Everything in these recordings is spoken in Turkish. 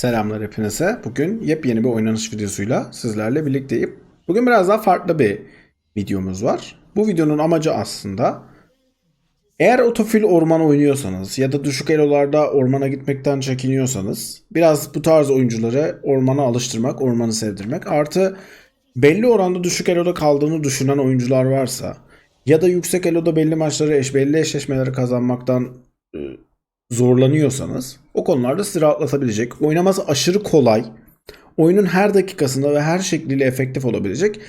Selamlar hepinize. Bugün yepyeni bir oynanış videosuyla sizlerle birlikteyim. Bugün biraz daha farklı bir videomuz var. Bu videonun amacı aslında eğer otofil orman oynuyorsanız ya da düşük elolarda ormana gitmekten çekiniyorsanız biraz bu tarz oyuncuları ormana alıştırmak, ormanı sevdirmek artı belli oranda düşük eloda kaldığını düşünen oyuncular varsa ya da yüksek eloda belli maçları eş, belli eşleşmeleri kazanmaktan e, zorlanıyorsanız o konularda sizi rahatlatabilecek, oynaması aşırı kolay, oyunun her dakikasında ve her şekliyle efektif olabilecek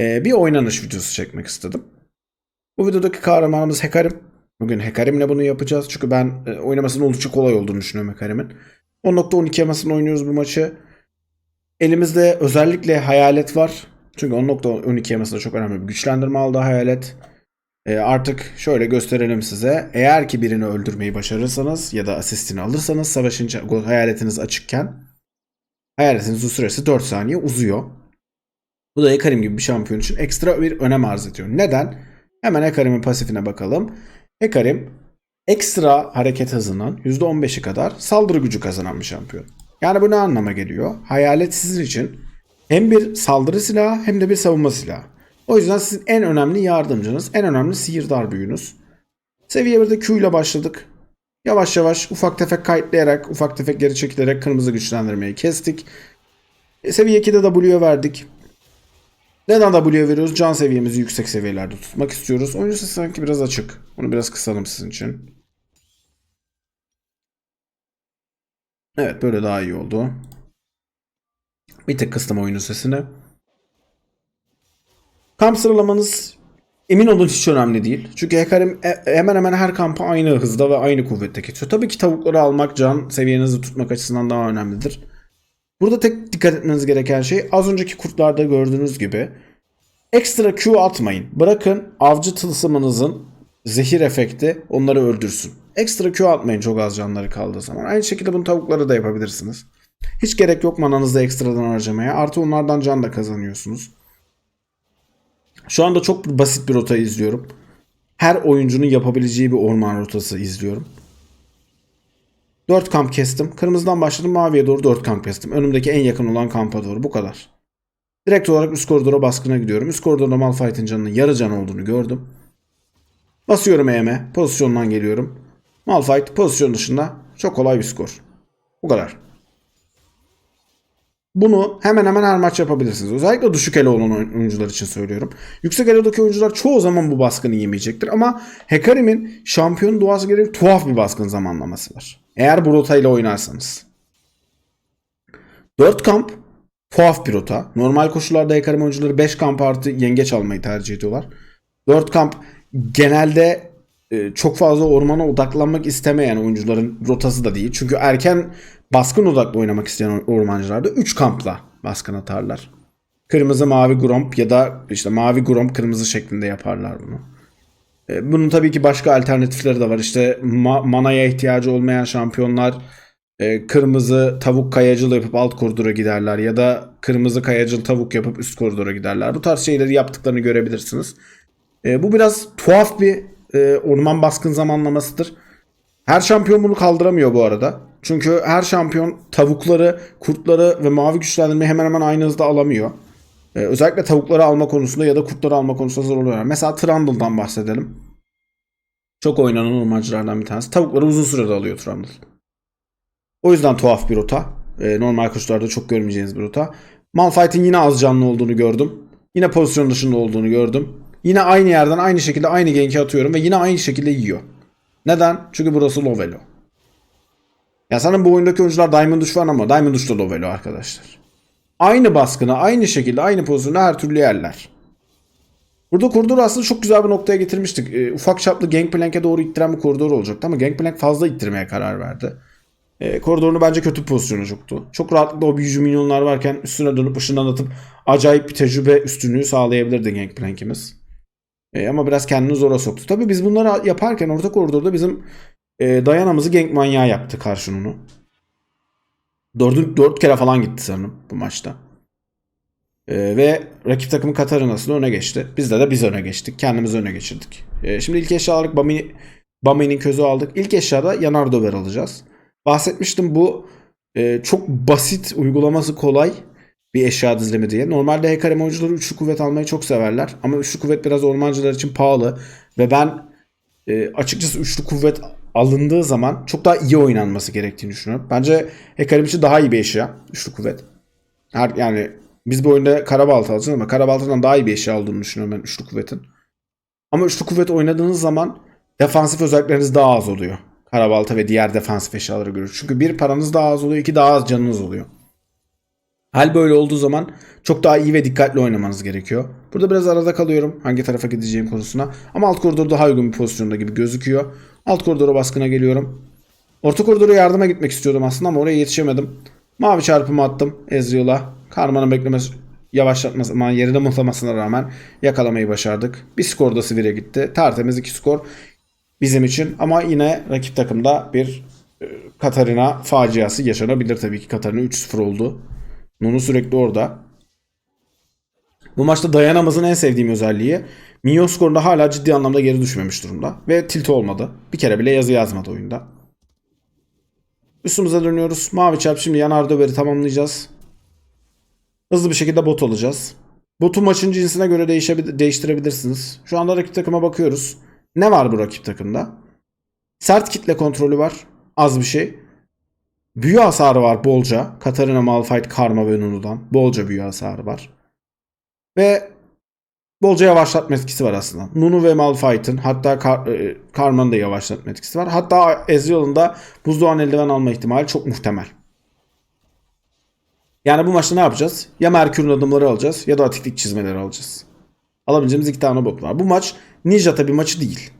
e, bir oynanış videosu çekmek istedim. Bu videodaki kahramanımız Hekarim. Bugün Hekarim'le bunu yapacağız. Çünkü ben e, oynamasının oldukça kolay olduğunu düşünüyorum Hekarim'in. 10.12 yamasını oynuyoruz bu maçı. Elimizde özellikle Hayalet var. Çünkü 10.12 yamasında çok önemli bir güçlendirme aldı Hayalet. E, artık şöyle gösterelim size. Eğer ki birini öldürmeyi başarırsanız ya da asistini alırsanız savaşınca hayaletiniz açıkken hayaletinizin süresi 4 saniye uzuyor. Bu da Ekarim gibi bir şampiyon için ekstra bir önem arz ediyor. Neden? Hemen Ekarim'in pasifine bakalım. Ekarim ekstra hareket hızının %15'i kadar saldırı gücü kazanan bir şampiyon. Yani bu ne anlama geliyor? Hayalet sizin için hem bir saldırı silahı hem de bir savunma silahı. O yüzden sizin en önemli yardımcınız, en önemli sihirdar büyünüz. Seviye 1'de Q ile başladık. Yavaş yavaş ufak tefek kayıtlayarak, ufak tefek geri çekilerek kırmızı güçlendirmeyi kestik. E, seviye 2'de W'ye verdik. Neden W'ye veriyoruz? Can seviyemizi yüksek seviyelerde tutmak istiyoruz. Oyuncu sesi sanki biraz açık. Onu biraz kısalım sizin için. Evet böyle daha iyi oldu. Bir tık kıstım oyunun sesini. Kamp sıralamanız emin olun hiç önemli değil. Çünkü Hekarim e- hemen hemen her kampı aynı hızda ve aynı kuvvette kesiyor. Tabii ki tavukları almak can seviyenizi tutmak açısından daha önemlidir. Burada tek dikkat etmeniz gereken şey az önceki kurtlarda gördüğünüz gibi ekstra Q atmayın. Bırakın avcı tılsımınızın zehir efekti onları öldürsün. Ekstra Q atmayın çok az canları kaldığı zaman. Aynı şekilde bunu tavuklara da yapabilirsiniz. Hiç gerek yok mananızı ekstradan harcamaya. Artı onlardan can da kazanıyorsunuz. Şu anda çok basit bir rota izliyorum. Her oyuncunun yapabileceği bir orman rotası izliyorum. 4 kamp kestim. Kırmızıdan başladım maviye doğru 4 kamp kestim. Önümdeki en yakın olan kampa doğru. Bu kadar. Direkt olarak üst koridora baskına gidiyorum. Üst koridorda Malphite'in canının yarı can olduğunu gördüm. Basıyorum EM'e. Pozisyondan geliyorum. Malphite pozisyon dışında çok kolay bir skor. Bu kadar. Bunu hemen hemen her maç yapabilirsiniz. Özellikle düşük elo olan oyuncular için söylüyorum. Yüksek elodaki oyuncular çoğu zaman bu baskını yemeyecektir. Ama Hekarim'in şampiyon duası gereği tuhaf bir baskın zamanlaması var. Eğer bu rotayla oynarsanız. 4 kamp tuhaf bir rota. Normal koşullarda Hekarim oyuncuları 5 kamp artı yengeç almayı tercih ediyorlar. 4 kamp genelde e, çok fazla ormana odaklanmak istemeyen oyuncuların rotası da değil. Çünkü erken baskın odaklı oynamak isteyen ormancılar da 3 kampla baskın atarlar. Kırmızı mavi gromp ya da işte mavi gromp kırmızı şeklinde yaparlar bunu. E, Bunun tabii ki başka alternatifleri de var. İşte ma- manaya ihtiyacı olmayan şampiyonlar e, kırmızı tavuk kayacıl yapıp alt koridora giderler ya da kırmızı kayacıl tavuk yapıp üst koridora giderler. Bu tarz şeyleri yaptıklarını görebilirsiniz. E, bu biraz tuhaf bir e, orman baskın zamanlamasıdır. Her şampiyon bunu kaldıramıyor bu arada. Çünkü her şampiyon tavukları, kurtları ve mavi güçlendirmeyi hemen hemen aynı hızda alamıyor. Ee, özellikle tavukları alma konusunda ya da kurtları alma konusunda zor oluyor. Mesela Trundle'dan bahsedelim. Çok oynanan ormancılardan bir tanesi. Tavukları uzun sürede alıyor Trundle. O yüzden tuhaf bir rota. Ee, normal kuşlarda çok görmeyeceğiniz bir rota. Malphite'in yine az canlı olduğunu gördüm. Yine pozisyon dışında olduğunu gördüm. Yine aynı yerden aynı şekilde aynı genki atıyorum ve yine aynı şekilde yiyor. Neden? Çünkü burası low elo. Ya sanırım bu oyundaki oyuncular Diamond Duş var ama Diamond Duş da low elo arkadaşlar. Aynı baskını aynı şekilde aynı pozisyonda her türlü yerler. Burada koridoru aslında çok güzel bir noktaya getirmiştik. E, ufak çaplı Gangplank'e doğru ittiren bir koridor olacaktı ama Gangplank fazla ittirmeye karar verdi. E, koridorunu bence kötü bir pozisyona soktu. Çok rahatlıkla o büyücü minyonlar varken üstüne dönüp ışından atıp acayip bir tecrübe üstünlüğü sağlayabilirdi Gangplank'imiz. E, ama biraz kendini zora soktu. Tabii biz bunları yaparken orta koridorda bizim e, dayanamızı gank manyağı yaptı karşınunu. Dördü, dört kere falan gitti sanırım bu maçta. E, ve rakip takımın Katarina'sı da öne geçti. Bizde de biz öne geçtik. Kendimizi öne geçirdik. E, şimdi ilk eşya alarak Bami, közü aldık. İlk eşyada yanar döver alacağız. Bahsetmiştim bu e, çok basit uygulaması kolay bir eşya dizilimi diye. Normalde Hecarim oyuncuları üçlü kuvvet almayı çok severler. Ama üçlü kuvvet biraz ormancılar için pahalı. Ve ben e, açıkçası üçlü kuvvet alındığı zaman çok daha iyi oynanması gerektiğini düşünüyorum. Bence Hecarim için daha iyi bir eşya üçlü kuvvet. Her, yani biz bu oyunda Karabalta alacağız ama Karabalta'dan daha iyi bir eşya olduğunu düşünüyorum ben üçlü kuvvetin. Ama üçlü kuvvet oynadığınız zaman defansif özellikleriniz daha az oluyor. Karabalta ve diğer defansif eşyalara göre. Çünkü bir paranız daha az oluyor, iki daha az canınız oluyor. Hal böyle olduğu zaman çok daha iyi ve dikkatli oynamanız gerekiyor. Burada biraz arada kalıyorum hangi tarafa gideceğim konusuna. Ama alt koridor daha uygun bir pozisyonda gibi gözüküyor. Alt koridora baskına geliyorum. Orta koridora yardıma gitmek istiyordum aslında ama oraya yetişemedim. Mavi çarpımı attım Ezreal'a. Karman'ın beklemesi yavaşlatması, ama yerine muhlamasına rağmen yakalamayı başardık. Bir skor da Sivir'e gitti. Tertemiz iki skor bizim için. Ama yine rakip takımda bir e, Katarina faciası yaşanabilir tabii ki. Katarina 3-0 oldu. Nunu sürekli orada. Bu maçta dayanamazın en sevdiğim özelliği minyon skorunda hala ciddi anlamda geri düşmemiş durumda. Ve tilt olmadı. Bir kere bile yazı yazmadı oyunda. Üstümüze dönüyoruz. Mavi çarp şimdi yanar döveri tamamlayacağız. Hızlı bir şekilde bot alacağız. Botu maçın cinsine göre değiştirebilirsiniz. Şu anda rakip takıma bakıyoruz. Ne var bu rakip takımda? Sert kitle kontrolü var. Az bir şey. Büyü hasarı var bolca. Katarina, Malphite, Karma ve Nunu'dan. Bolca büyü hasarı var. Ve bolca yavaşlatma etkisi var aslında. Nunu ve Malphite'ın hatta Kar e, Karma'nın da yavaşlatma etkisi var. Hatta Ezreal'ın da buzdoğan eldiven alma ihtimali çok muhtemel. Yani bu maçta ne yapacağız? Ya Merkür'ün adımları alacağız ya da atiklik çizmeleri alacağız. Alabileceğimiz iki tane bot var. Bu maç Ninja tabi maçı değil.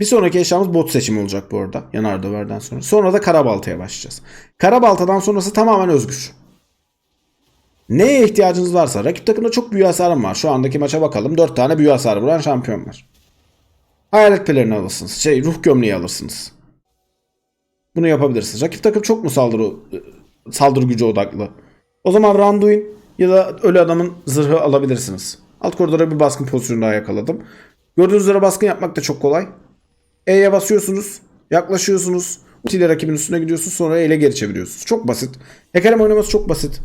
Bir sonraki eşyamız bot seçimi olacak bu arada. Yanar döverden sonra. Sonra da Karabalta'ya başlayacağız. Karabalta'dan sonrası tamamen özgür. Neye ihtiyacınız varsa. Rakip takımda çok büyü hasarım var. Şu andaki maça bakalım. 4 tane büyü hasarı vuran şampiyon var. Hayalet pelerini alırsınız. Şey ruh gömleği alırsınız. Bunu yapabilirsiniz. Rakip takım çok mu saldırı saldırı gücü odaklı? O zaman Randuin ya da ölü adamın zırhı alabilirsiniz. Alt koridora bir baskın pozisyonu daha yakaladım. Gördüğünüz üzere baskın yapmak da çok kolay. E'ye basıyorsunuz. Yaklaşıyorsunuz. Ultiyle rakibin üstüne gidiyorsunuz. Sonra E ile geri çeviriyorsunuz. Çok basit. Hecarim oynaması çok basit.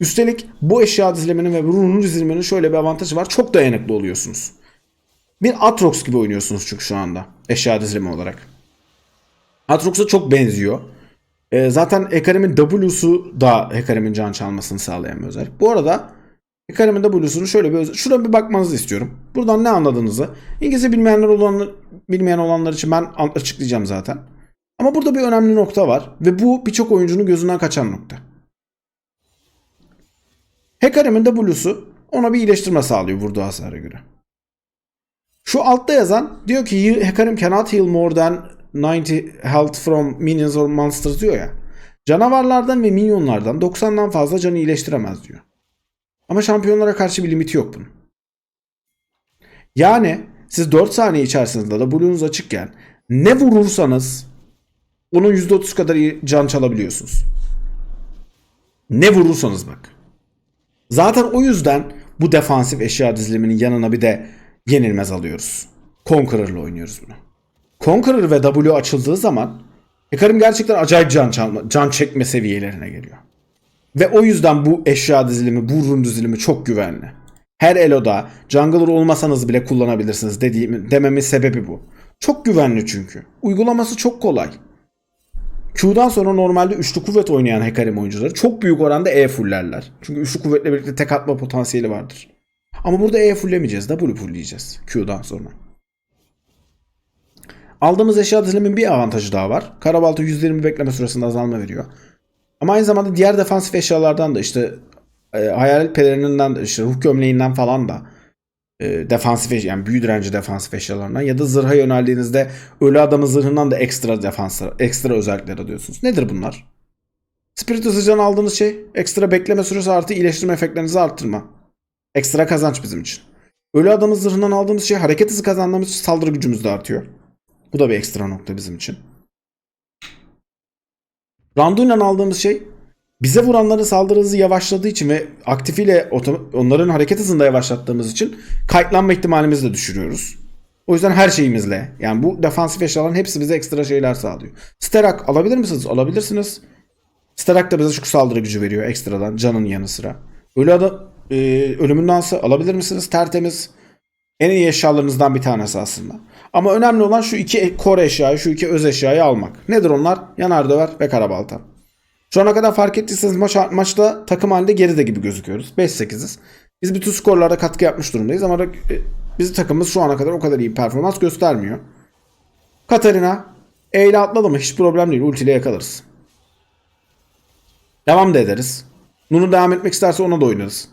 Üstelik bu eşya diziliminin ve runun diziliminin şöyle bir avantajı var. Çok dayanıklı oluyorsunuz. Bir Atrox gibi oynuyorsunuz çünkü şu anda. Eşya dizilimi olarak. Atrox'a çok benziyor. Ee, zaten Hecarim'in W'su da Hecarim'in can çalmasını sağlayan bir özellik. Bu arada Hecarim'in W'sunu şöyle bir. Şuraya bir bakmanızı istiyorum. Buradan ne anladığınızı. İngilizce bilmeyenler olan, bilmeyen olanlar için ben açıklayacağım zaten. Ama burada bir önemli nokta var. Ve bu birçok oyuncunun gözünden kaçan nokta. Hecarim'in W'su ona bir iyileştirme sağlıyor vurduğu hasara göre. Şu altta yazan diyor ki Hecarim cannot heal more than 90 health from minions or monsters diyor ya. Canavarlardan ve minyonlardan 90'dan fazla canı iyileştiremez diyor. Ama şampiyonlara karşı bir limiti yok bunun. Yani siz 4 saniye içerisinde de Blue'unuz açıkken ne vurursanız onun %30 kadar can çalabiliyorsunuz. Ne vurursanız bak. Zaten o yüzden bu defansif eşya diziliminin yanına bir de yenilmez alıyoruz. Conqueror'la oynuyoruz bunu. Conqueror ve W açıldığı zaman Hecarim gerçekten acayip can, çalma, can çekme seviyelerine geliyor. Ve o yüzden bu eşya dizilimi, bu run dizilimi çok güvenli. Her eloda jungler olmasanız bile kullanabilirsiniz dediğim, dememin sebebi bu. Çok güvenli çünkü. Uygulaması çok kolay. Q'dan sonra normalde üçlü kuvvet oynayan Hecarim oyuncuları çok büyük oranda E fullerler. Çünkü üçlü kuvvetle birlikte tek atma potansiyeli vardır. Ama burada E fullemeyeceğiz. W fullleyeceğiz Q'dan sonra. Aldığımız eşya dizilimin bir avantajı daha var. Karabalta %20 bekleme süresinde azalma veriyor. Ama aynı zamanda diğer defansif eşyalardan da işte e, hayalet pelerininden de işte ruh gömleğinden falan da e, defansif eşya, yani büyü direnci defansif eşyalarından ya da zırha yöneldiğinizde ölü adamın zırhından da ekstra defans ekstra özellikler alıyorsunuz. Nedir bunlar? Spirit hızlıcan aldığınız şey ekstra bekleme süresi artı iyileştirme efektlerinizi arttırma. Ekstra kazanç bizim için. Ölü adamın zırhından aldığımız şey hareket hızı kazandığımız için saldırı gücümüz de artıyor. Bu da bir ekstra nokta bizim için. Randuin'den aldığımız şey bize vuranların saldırı hızı yavaşladığı için ve aktifiyle onların hareket hızını da yavaşlattığımız için kayıtlanma ihtimalimizi de düşürüyoruz. O yüzden her şeyimizle yani bu defansif eşyaların hepsi bize ekstra şeyler sağlıyor. Sterak alabilir misiniz? Alabilirsiniz. Starak da bize çok saldırı gücü veriyor ekstradan canın yanı sıra. Ölü ada, e, ölümün dansı alabilir misiniz? Tertemiz. En iyi eşyalarınızdan bir tanesi aslında. Ama önemli olan şu iki core eşyayı, şu iki öz eşyayı almak. Nedir onlar? Yanar döver ve karabalta. Şu ana kadar fark ettiyseniz maç, maçta takım halinde geride gibi gözüküyoruz. 5-8'iz. Biz bütün skorlarda katkı yapmış durumdayız ama e, bizim takımımız şu ana kadar o kadar iyi performans göstermiyor. Katarina E ile atladı mı hiç problem değil. Ulti ile yakalarız. Devam da ederiz. Nunu devam etmek isterse ona da oynarız.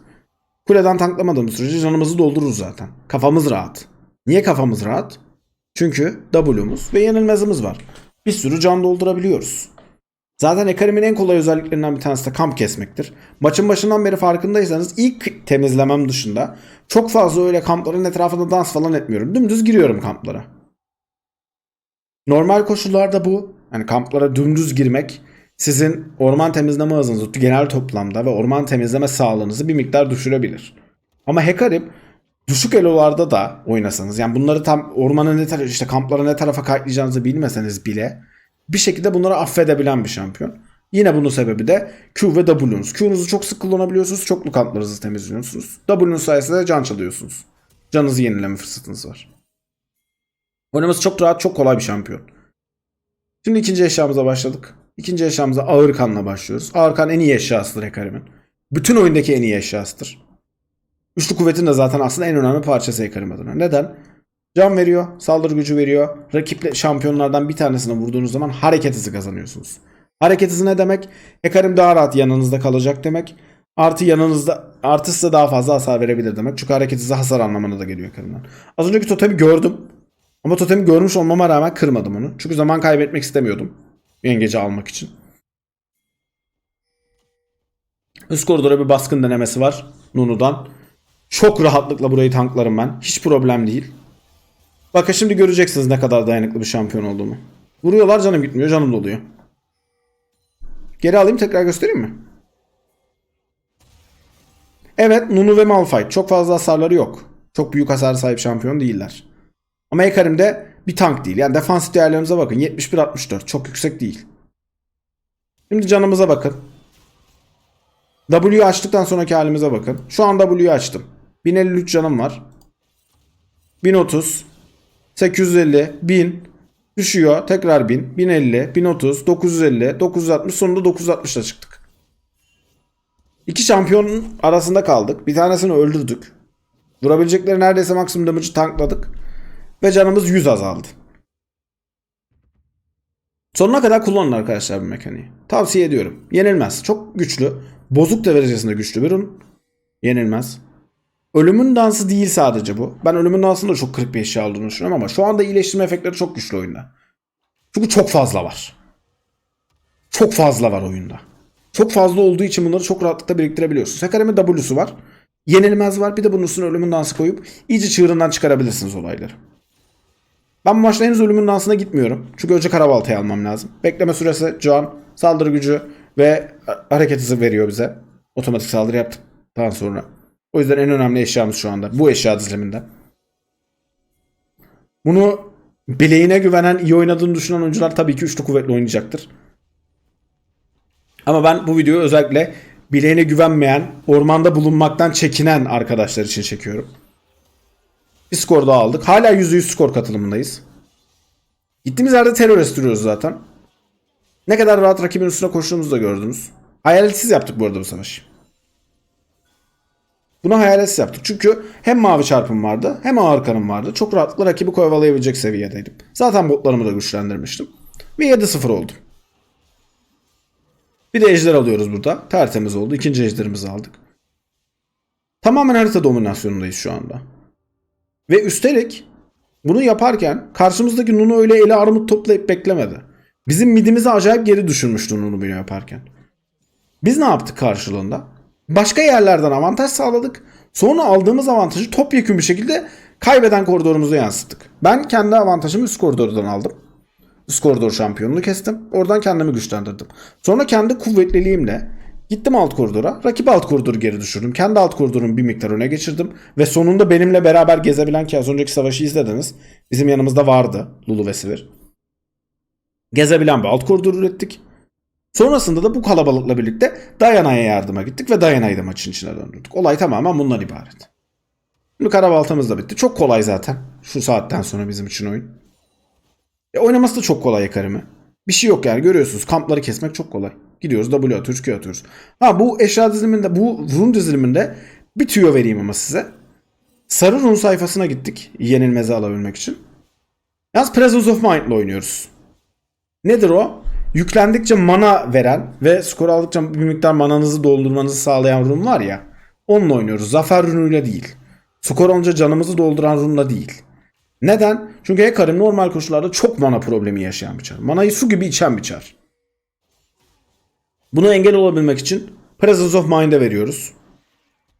Kuleden tanklamadığımız sürece canımızı doldururuz zaten. Kafamız rahat. Niye kafamız rahat? Çünkü W'muz ve yenilmezimiz var. Bir sürü can doldurabiliyoruz. Zaten Ekarim'in en kolay özelliklerinden bir tanesi de kamp kesmektir. Maçın başından beri farkındaysanız ilk temizlemem dışında çok fazla öyle kampların etrafında dans falan etmiyorum. Dümdüz giriyorum kamplara. Normal koşullarda bu. Yani kamplara dümdüz girmek sizin orman temizleme hızınızı genel toplamda ve orman temizleme sağlığınızı bir miktar düşürebilir. Ama Hekarim düşük elolarda da oynasanız yani bunları tam ormanın ne tarafa işte kamplara ne tarafa kayıtlayacağınızı bilmeseniz bile bir şekilde bunları affedebilen bir şampiyon. Yine bunun sebebi de Q ve W'nuz. Q'nuzu çok sık kullanabiliyorsunuz. Çoklu kamplarınızı temizliyorsunuz. W'nuz sayesinde de can çalıyorsunuz. Canınızı yenileme fırsatınız var. Oynaması çok rahat, çok kolay bir şampiyon. Şimdi ikinci eşyamıza başladık. İkinci eşyamıza ağır kanla başlıyoruz. Ağır kan en iyi eşyasıdır Hekarim'in. Bütün oyundaki en iyi eşyasıdır. Üçlü kuvvetin de zaten aslında en önemli parçası Hekarim adına. Neden? Can veriyor, saldırı gücü veriyor. Rakiple şampiyonlardan bir tanesine vurduğunuz zaman hareket hızı kazanıyorsunuz. Hareket hızı ne demek? Hekarim daha rahat yanınızda kalacak demek. Artı yanınızda artı daha fazla hasar verebilir demek. Çünkü hareket hızı hasar anlamına da geliyor Hekarim'den. Az önceki totemi gördüm. Ama totemi görmüş olmama rağmen kırmadım onu. Çünkü zaman kaybetmek istemiyordum. Yengeci almak için. Üst koridora bir baskın denemesi var Nunu'dan. Çok rahatlıkla burayı tanklarım ben. Hiç problem değil. Bakın şimdi göreceksiniz ne kadar dayanıklı bir şampiyon olduğumu. Vuruyorlar canım gitmiyor canım doluyor. Geri alayım tekrar göstereyim mi? Evet Nunu ve Malphite çok fazla hasarları yok. Çok büyük hasar sahip şampiyon değiller. Ama Ekarim de bir tank değil. Yani defansif değerlerimize bakın. 71-64 çok yüksek değil. Şimdi canımıza bakın. W'yu açtıktan sonraki halimize bakın. Şu an W'yu açtım. 1053 canım var. 1030 850 1000 düşüyor. Tekrar 1000 1050 1030 950 960 sonunda 960'la çıktık. İki şampiyonun arasında kaldık. Bir tanesini öldürdük. Vurabilecekleri neredeyse maksimum damage'ı tankladık. Ve canımız 100 azaldı. Sonuna kadar kullanın arkadaşlar bu mekaniği. Tavsiye ediyorum. Yenilmez. Çok güçlü. Bozuk derecesinde güçlü bir ürün. Yenilmez. Ölümün dansı değil sadece bu. Ben ölümün dansının da çok kırık bir eşya olduğunu düşünüyorum ama şu anda iyileştirme efektleri çok güçlü oyunda. Çünkü çok fazla var. Çok fazla var oyunda. Çok fazla olduğu için bunları çok rahatlıkla biriktirebiliyorsunuz. Hekarim'in W'su var. Yenilmez var. Bir de bunun üstüne ölümün dansı koyup iyice çığırından çıkarabilirsiniz olayları. Ben bu maçta henüz ölümün dansına gitmiyorum. Çünkü önce karabaltayı almam lazım. Bekleme süresi can, saldırı gücü ve hareket hızı veriyor bize. Otomatik saldırı yaptıktan sonra. O yüzden en önemli eşyamız şu anda. Bu eşya diziliminden. Bunu bileğine güvenen, iyi oynadığını düşünen oyuncular tabii ki üçlü kuvvetli oynayacaktır. Ama ben bu videoyu özellikle bileğine güvenmeyen, ormanda bulunmaktan çekinen arkadaşlar için çekiyorum. Bir skor daha aldık. Hala %100 skor katılımındayız. Gittiğimiz yerde terör estiriyoruz zaten. Ne kadar rahat rakibin üstüne koştuğumuzu da gördünüz. Hayaletsiz yaptık bu arada bu savaşı. Bunu hayaletsiz yaptık. Çünkü hem mavi çarpım vardı hem ağır kanım vardı. Çok rahatlıkla rakibi kovalayabilecek seviyedeydim. Zaten botlarımı da güçlendirmiştim. Ve 7-0 oldu. Bir de ejder alıyoruz burada. Tertemiz oldu. İkinci ejderimizi aldık. Tamamen harita dominasyonundayız şu anda. Ve üstelik bunu yaparken karşımızdaki Nunu öyle eli armut toplayıp beklemedi. Bizim midimizi acayip geri düşürmüştü Nunu bunu yaparken. Biz ne yaptık karşılığında? Başka yerlerden avantaj sağladık. Sonra aldığımız avantajı topyekun bir şekilde kaybeden koridorumuza yansıttık. Ben kendi avantajımı üst koridordan aldım. Üst koridor şampiyonluğu kestim. Oradan kendimi güçlendirdim. Sonra kendi kuvvetliliğimle gittim alt koridora. Rakip alt koridoru geri düşürdüm. Kendi alt koridorumu bir miktar öne geçirdim. Ve sonunda benimle beraber gezebilen ki az önceki savaşı izlediniz. Bizim yanımızda vardı Lulu ve Sivir. Gezebilen bir alt koridor ürettik. Sonrasında da bu kalabalıkla birlikte Dayana'ya yardıma gittik ve Dayana'yı da maçın içine döndürdük. Olay tamamen bundan ibaret. Şimdi karabaltamız da bitti. Çok kolay zaten. Şu saatten sonra bizim için oyun. E, oynaması da çok kolay Ekarimi. Bir şey yok yani görüyorsunuz. Kampları kesmek çok kolay. Gidiyoruz W atıyoruz Q atıyoruz. Ha bu eşya diziliminde bu run diziliminde bir tüyo vereyim ama size. Sarı run sayfasına gittik. Yenilmezi alabilmek için. Yalnız Presence of Mind ile oynuyoruz. Nedir o? Yüklendikçe mana veren ve skor aldıkça bir miktar mananızı doldurmanızı sağlayan run var ya. Onunla oynuyoruz. Zafer runuyla değil. Skor alınca canımızı dolduran runla değil. Neden? Çünkü Hecarim normal koşullarda çok mana problemi yaşayan bir çar. Manayı su gibi içen bir çar. Buna engel olabilmek için Presence of Mind'e veriyoruz.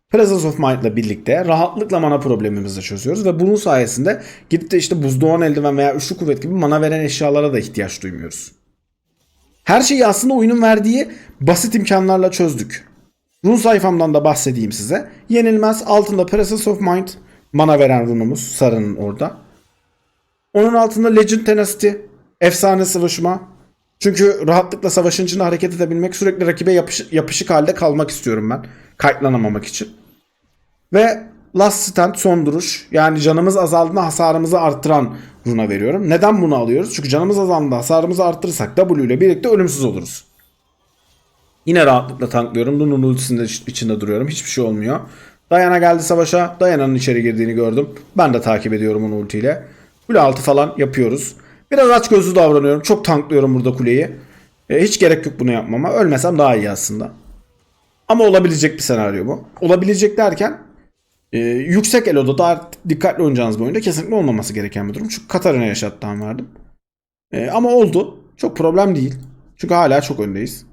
Presence of Mind ile birlikte rahatlıkla mana problemimizi çözüyoruz ve bunun sayesinde gidip de işte buzdoğan eldiven veya üçlü kuvvet gibi mana veren eşyalara da ihtiyaç duymuyoruz. Her şeyi aslında oyunun verdiği basit imkanlarla çözdük. Run sayfamdan da bahsedeyim size. Yenilmez altında Presence of Mind mana veren runumuz sarının orada. Onun altında Legend Tenacity efsane sıvışma. Çünkü rahatlıkla savaşın içinde hareket edebilmek sürekli rakibe yapış- yapışık halde kalmak istiyorum ben. Kayıtlanamamak için. Ve Last Stand son duruş. Yani canımız azaldığında hasarımızı arttıran runa veriyorum. Neden bunu alıyoruz? Çünkü canımız azaldığında hasarımızı arttırırsak W ile birlikte ölümsüz oluruz. Yine rahatlıkla tanklıyorum. Luna'nın ultisinde içinde duruyorum. Hiçbir şey olmuyor. Dayana geldi savaşa. Dayana'nın içeri girdiğini gördüm. Ben de takip ediyorum onu ultiyle. Kule altı falan yapıyoruz. Biraz aç gözlü davranıyorum. Çok tanklıyorum burada kuleyi. E, hiç gerek yok bunu yapmama. Ölmesem daha iyi aslında. Ama olabilecek bir senaryo bu. Olabilecek derken e, yüksek eloda daha dikkatli oynayacağınız bir oyunda kesinlikle olmaması gereken bir durum. Çünkü Katarina'ya shutdown verdim. E, ama oldu. Çok problem değil. Çünkü hala çok öndeyiz.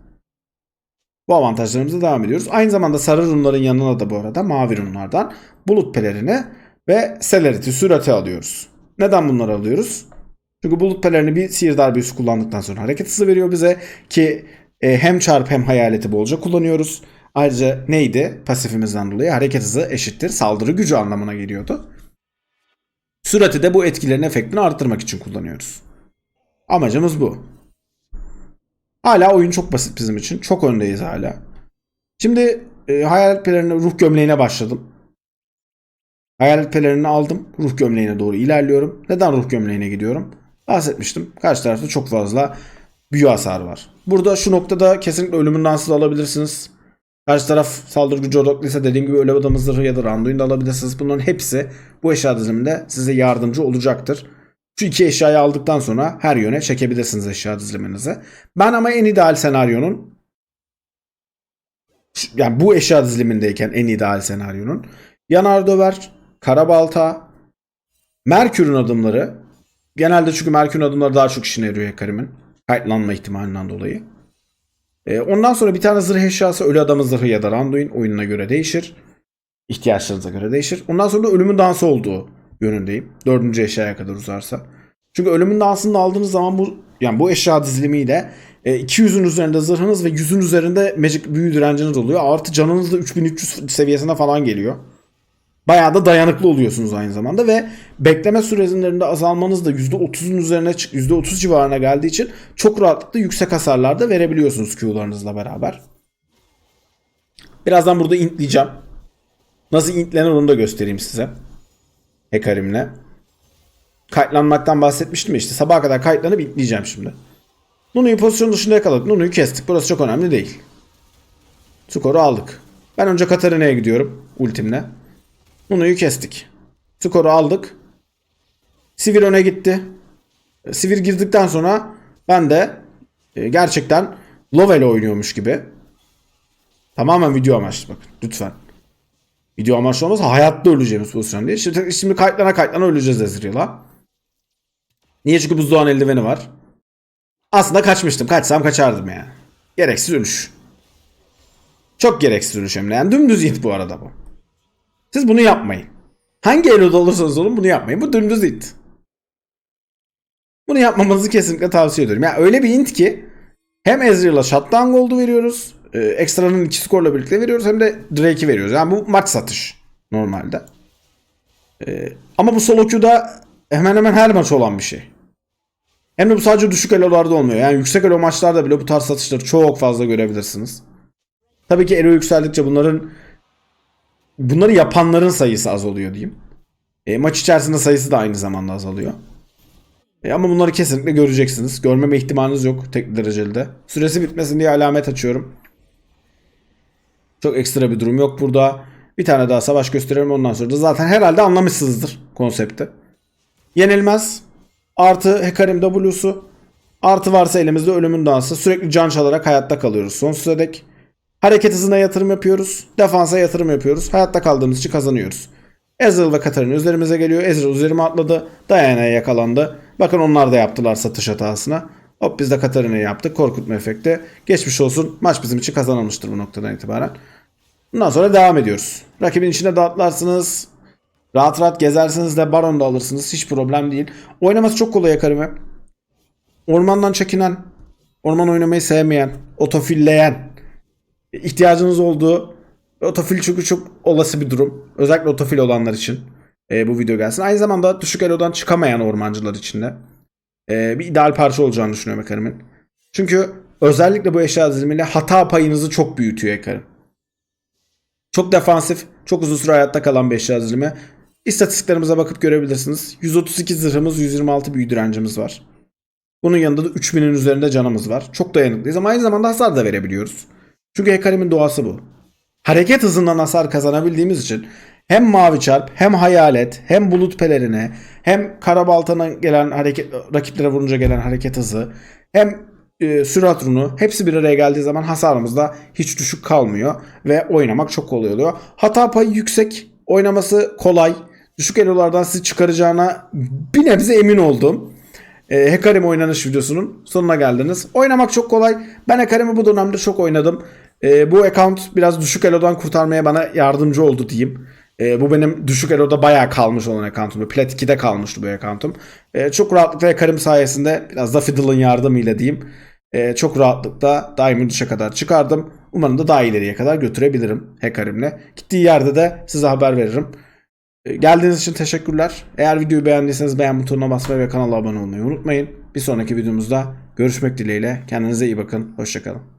Bu avantajlarımıza devam ediyoruz. Aynı zamanda sarı runların yanına da bu arada mavi runlardan bulut pelerini ve celerity sürati alıyoruz. Neden bunları alıyoruz? Çünkü bulut pelerini bir sihirdar büyüsü kullandıktan sonra hareket hızı veriyor bize ki e, hem çarp hem hayaleti bolca kullanıyoruz. Ayrıca neydi? Pasifimizden dolayı hareket hızı eşittir saldırı gücü anlamına geliyordu. Sürati de bu etkilerin efektini arttırmak için kullanıyoruz. Amacımız bu. Hala oyun çok basit bizim için. Çok öndeyiz hala. Şimdi e, hayalet pelerini ruh gömleğine başladım. Hayalet pelerini aldım. Ruh gömleğine doğru ilerliyorum. Neden ruh gömleğine gidiyorum? Bahsetmiştim. Karşı tarafta çok fazla büyü hasarı var. Burada şu noktada kesinlikle ölümün dansını da alabilirsiniz. Karşı taraf saldırı gücü odaklıysa dediğim gibi öyle adamı zırhı ya da randuin de alabilirsiniz. Bunların hepsi bu eşya diziliminde size yardımcı olacaktır. Şu iki eşyayı aldıktan sonra her yöne çekebilirsiniz eşya diziliminizi. Ben ama en ideal senaryonun yani bu eşya dizilimindeyken en ideal senaryonun yanar döver, karabalta, Merkür'ün adımları genelde çünkü Merkür'ün adımları daha çok işine yarıyor Hekarim'in kayıtlanma ihtimalinden dolayı. Ee, ondan sonra bir tane zırh eşyası ölü adamın zırhı ya da randuin oyununa göre değişir. İhtiyaçlarınıza göre değişir. Ondan sonra da ölümün dansı olduğu yönündeyim. Dördüncü eşyaya kadar uzarsa. Çünkü ölümün dansını da aldığınız zaman bu yani bu eşya dizilimiyle e, 200'ün üzerinde zırhınız ve 100'ün üzerinde magic büyü direnciniz oluyor. Artı canınız da 3300 seviyesine falan geliyor. Bayağı da dayanıklı oluyorsunuz aynı zamanda ve bekleme sürelerinde azalmanız da %30'un üzerine %30 civarına geldiği için çok rahatlıkla yüksek hasarlarda verebiliyorsunuz Q'larınızla beraber. Birazdan burada intleyeceğim. Nasıl intlenir onu da göstereyim size. Hekarim'le. Kayıtlanmaktan bahsetmiştim işte sabaha kadar kayıtlanıp intleyeceğim şimdi. Nunu'yu pozisyon dışında yakaladık. Nunu'yu kestik. Burası çok önemli değil. Skoru aldık. Ben önce Katarina'ya gidiyorum ultimle. Nunu'yu kestik. Skoru aldık. Sivir öne gitti. Sivir girdikten sonra ben de e, gerçekten Lovell oynuyormuş gibi. Tamamen video amaçlı bakın lütfen. Video amaçlı olmasa hayatta öleceğimiz pozisyon değil. Şimdi, şimdi kayıtlana kayıtlana öleceğiz Ezreal'a. Niye? Çünkü buzdoğan eldiveni var. Aslında kaçmıştım. Kaçsam kaçardım yani. Gereksiz ölüş. Çok gereksiz ölüş hem de. Yani dümdüz it bu arada bu. Siz bunu yapmayın. Hangi eloda olursanız olun bunu yapmayın. Bu dümdüz it. Bunu yapmamanızı kesinlikle tavsiye ediyorum. Yani öyle bir int ki hem Ezreal'a shutdown gold'u veriyoruz. E, ekstranın iki skorla birlikte veriyoruz. Hem de Drake'i veriyoruz. Yani bu maç satış normalde. E, ama bu solo queue'da hemen hemen her maç olan bir şey. Hem de bu sadece düşük elolarda olmuyor. Yani yüksek elo maçlarda bile bu tarz satışları çok fazla görebilirsiniz. Tabii ki elo yükseldikçe bunların bunları yapanların sayısı az oluyor diyeyim. E, maç içerisinde sayısı da aynı zamanda azalıyor. E, ama bunları kesinlikle göreceksiniz. Görmeme ihtimaliniz yok tek dereceli de. Süresi bitmesin diye alamet açıyorum. Çok ekstra bir durum yok burada. Bir tane daha savaş gösterelim ondan sonra da zaten herhalde anlamışsınızdır konsepti. Yenilmez. Artı Hekarim W'su. Artı varsa elimizde ölümün dansı. Sürekli can çalarak hayatta kalıyoruz sonsuza dek. Hareket hızına yatırım yapıyoruz. Defansa yatırım yapıyoruz. Hayatta kaldığımız için kazanıyoruz. Ezreal ve Katarina üzerimize geliyor. Ezreal üzerime atladı. Diana'ya yakalandı. Bakın onlar da yaptılar satış hatasına. Hop biz de Katarina'yı yaptık. Korkutma efekti. Geçmiş olsun. Maç bizim için kazanılmıştır bu noktadan itibaren. Bundan sonra devam ediyoruz. Rakibin içine dağıtlarsınız. Rahat rahat gezersiniz de baron da alırsınız. Hiç problem değil. Oynaması çok kolay yakarım. Ormandan çekinen, orman oynamayı sevmeyen, otofilleyen, ihtiyacınız olduğu otofil çünkü çok olası bir durum. Özellikle otofil olanlar için e, bu video gelsin. Aynı zamanda düşük elodan çıkamayan ormancılar için de e, bir ideal parça olacağını düşünüyorum Ekarim'in. Çünkü özellikle bu eşya dizilimiyle hata payınızı çok büyütüyor Ekarim. Çok defansif, çok uzun süre hayatta kalan bir eşya dizilimi. İstatistiklerimize bakıp görebilirsiniz. 132 zırhımız, 126 büyü direncimiz var. Bunun yanında da 3000'in üzerinde canımız var. Çok dayanıklıyız ama aynı zamanda hasar da verebiliyoruz. Çünkü Hekarim'in doğası bu. Hareket hızından hasar kazanabildiğimiz için hem mavi çarp, hem hayalet, hem bulut pelerine, hem karabaltana gelen hareket rakiplere vurunca gelen hareket hızı, hem e, sürat runu hepsi bir araya geldiği zaman hasarımız da hiç düşük kalmıyor ve oynamak çok kolay oluyor. Hata payı yüksek, oynaması kolay. Düşük elolardan sizi çıkaracağına bir nebze emin oldum. E, Hekarim oynanış videosunun sonuna geldiniz. Oynamak çok kolay. Ben Hekarim'i bu dönemde çok oynadım. E, bu account biraz düşük elodan kurtarmaya bana yardımcı oldu diyeyim. E, bu benim düşük eloda bayağı kalmış olan account'um. Plat 2'de kalmıştı bu account'um. E, çok rahatlıkla Hekarim sayesinde biraz da Fiddle'ın yardımıyla diyeyim. E, çok rahatlıkla Diamond 3'e kadar çıkardım. Umarım da daha ileriye kadar götürebilirim Hekarim'le. Gittiği yerde de size haber veririm. Geldiğiniz için teşekkürler. Eğer videoyu beğendiyseniz beğen butonuna basmayı ve kanala abone olmayı unutmayın. Bir sonraki videomuzda görüşmek dileğiyle. Kendinize iyi bakın. Hoşçakalın.